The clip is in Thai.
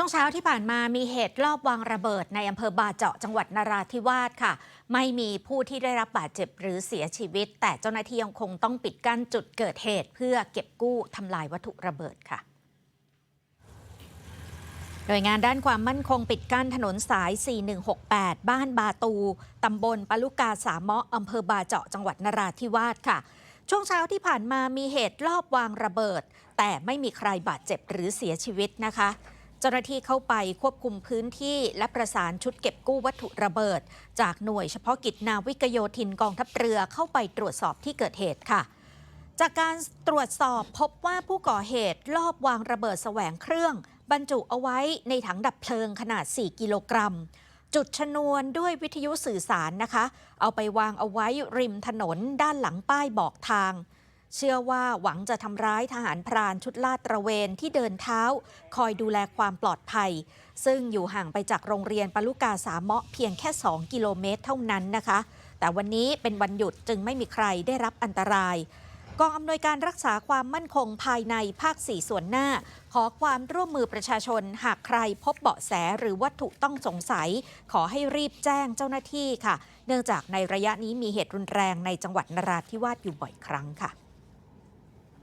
ช่วงเช้าที่ผ่านมามีเหตุลอบวางระเบิดในอำเภอบาเจาะจังหวัดนราธิวาสค่ะ ไม่มีผู้ที่ได้รับบาดเจ็บหรือเสียชีวิต แต่เจ้าหน้าที่ยังคงต้องปิดกั้นจุดเกิดเหตุ เพื่อเก็บกู้ทำลายวัตถุระเบิดค่ะหน่วยงานด้านความมั่นคงปิดกั้นถนนสาย 4168 บ้านบาตู ตำบลปลุกาสามเมาะอำเภอบาเจาะจังหวัดนราธิวาสค่ะ ช่วงเช้าที่ผ่านมามีเหตุลอบวางระเบิด แต่ไม่มีใครบาดเจ็บหรือเสียชีวิตนะคะ เจ้าหน้าที่เข้าไปควบคุมพื้นที่และประสานชุดเก็บกู้วัตถุระเบิด จากหน่วยเฉพาะกิจนาวิกโยธินกองทัพเรือเข้าไปตรวจสอบที่เกิดเหตุค่ะ จากการตรวจสอบพบว่าผู้ก่อเหตุลอบวางระเบิดแสวงเครื่อง บรรจุเอาไว้ในถังดับเพลิงขนาด 4 กิโลกรัม จุดชนวนด้วยวิทยุสื่อสารนะคะ เอาไปวางเอาไว้ริมถนนด้านหลังป้ายบอกทาง เชื่อว่าหวังจะทำร้ายทหารพรานชุดลาดตระเวนที่เดินเท้า คอยดูแลความปลอดภัย ซึ่งอยู่ห่างไปจากโรงเรียนปาลุกาสามเมาะเพียงแค่ 2 กิโลเมตรเท่านั้นนะคะ แต่วันนี้เป็นวันหยุดจึงไม่มีใครได้รับอันตรายกองอำนวยการรักษาความมั่นคงภายในภาค 4 ส่วนหน้า ขอความร่วมมือประชาชน หากใครพบเบาะแสหรือวัตถุต้องสงสัย ขอให้รีบแจ้งเจ้าหน้าที่ค่ะ เนื่องจากในระยะนี้มีเหตุรุนแรงในจังหวัดนราธิวาสอยู่บ่อยครั้งค่ะ